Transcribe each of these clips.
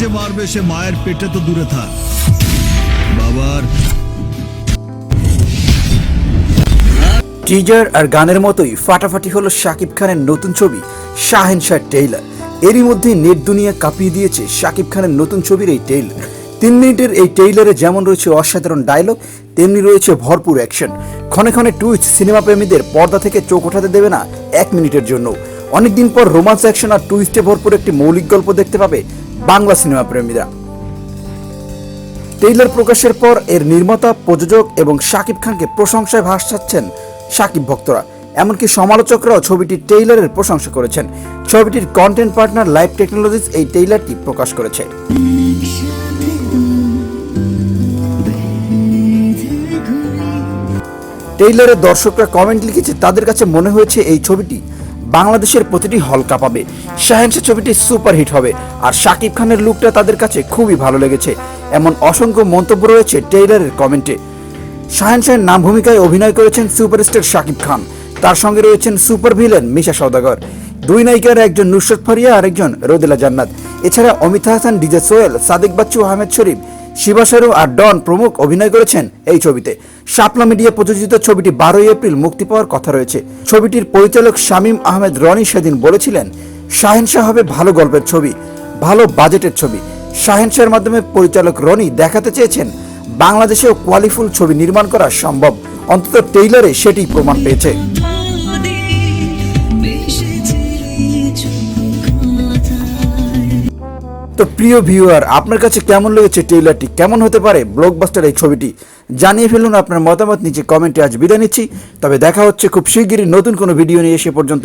যে মারবে সে মায়ের পেটে তো দূরে থাক। বাবার টিজার আর গানের মতোই ফাটাফাটি হলো শাকিব খানের নতুন ছবি শাহেনশাহ টেইলার। এরই মধ্যে নেট দুনিয়া কাঁপিয়ে দিয়েছে শাকিব খানের নতুন ছবির এই টেইলার। তিন মিনিটের এই টেইলারে যেমন রয়েছে অসাধারণ ডায়লগ তেমনি রয়েছে ভরপুর অ্যাকশন ক্ষণে ক্ষণে টুইস্ট সিনেমা প্রেমীদের পর্দা থেকে চোখ ওঠাতে দেবে না এক মিনিটের জন্য। অনেকদিন পর রোমান্স অ্যাকশন আর টুইস্টে ভরপুর একটি মৌলিক গল্প দেখতে পাবে বাংলা সিনেমা প্রেমীরা। ট্রেইলার প্রকাশের পর এর নির্মাতা, প্রযোজক এবং শাকিব খানকে প্রশংসায় ভাসাচ্ছেন শাকিব ভক্তরা। এমনকি সমালোচকরাও ছবিটির ট্রেইলারের প্রশংসা করেছেন। ছবিটির কন্টেন্ট পার্টনার লাইভ টেকনোলজিস এই ট্রেইলারটি প্রকাশ করেছে। ট্রেইলারে দর্শকরা কমেন্ট লিখেছে, তাদের কাছে মনে হয়েছে এই ছবিটি বাংলাদেশের প্রতিটি হল কাঁপাবে শাহেনশা ছবিটি সুপারহিট হবে। আর শাকিব খানের লুকটা তাদের কাছে খুবই ভালো লেগেছে। এমন অসংখ্য মন্তব্য রয়েছে ট্রেইলারের কমেন্টে। শাহেনশাহের নাম ভূমিকায় অভিনয় করেছেন সুপারস্টার শাকিব খান। তার সঙ্গে রয়েছেন সুপার ভিলেন মিশা সৌদাগর দুই নায়িকার একজন নুসরত ফারিয়া আর একজন রোদেলা জান্নাত। এছাড়া অমিতা হাসান, ডিজে সোয়েল সাদিক বাচ্চু, আহমেদ শরীফ শিবাসারু আর ডন প্রমুখ অভিনয় করেছেন এই ছবিতে। শাপলা মিডিয়া প্রযোজিত ছবিটি বারোই এপ্রিল মুক্তি পাওয়ার কথা রয়েছে। ছবিটির পরিচালক শামীম আহমেদ রনি সেদিন বলেছিলেন শাহেনশাহ হবে ভালো গল্পের ছবি, ভালো বাজেটের ছবি। শাহেনশাহের মাধ্যমে পরিচালক রনি দেখাতে চেয়েছেন, বাংলাদেশেও কোয়ালিফুল ছবি নির্মাণ করা সম্ভব। অন্তত টেইলারে সেটি প্রমাণ পেয়েছে। তো প্রিয় ভিউয়ার আপনার কাছে কেমন লেগেছে ট্রেইলারটি কেমন হতে পারে ব্লকবাস্টার এই ছবিটি? জানিয়ে ফেলুন আপনার মতামত নিচে কমেন্টে আজ বিদায় নিচ্ছি। তবে দেখা হচ্ছে খুব শিগগিরই নতুন কোনো ভিডিও নিয়ে এসে পর্যন্ত।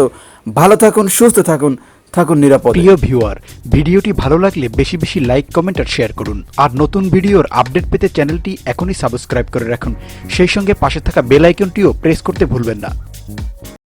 ভালো থাকুন, সুস্থ থাকুন থাকুন নিরাপদ। প্রিয় ভিউয়ার ভিডিওটি ভালো লাগলে বেশি বেশি লাইক কমেন্ট আর শেয়ার করুন। আর নতুন ভিডিওর আপডেট পেতে চ্যানেলটি এখনই সাবস্ক্রাইব করে রাখুন। সেই সঙ্গে পাশে থাকা বেল আইকনটিও প্রেস করতে ভুলবেন না।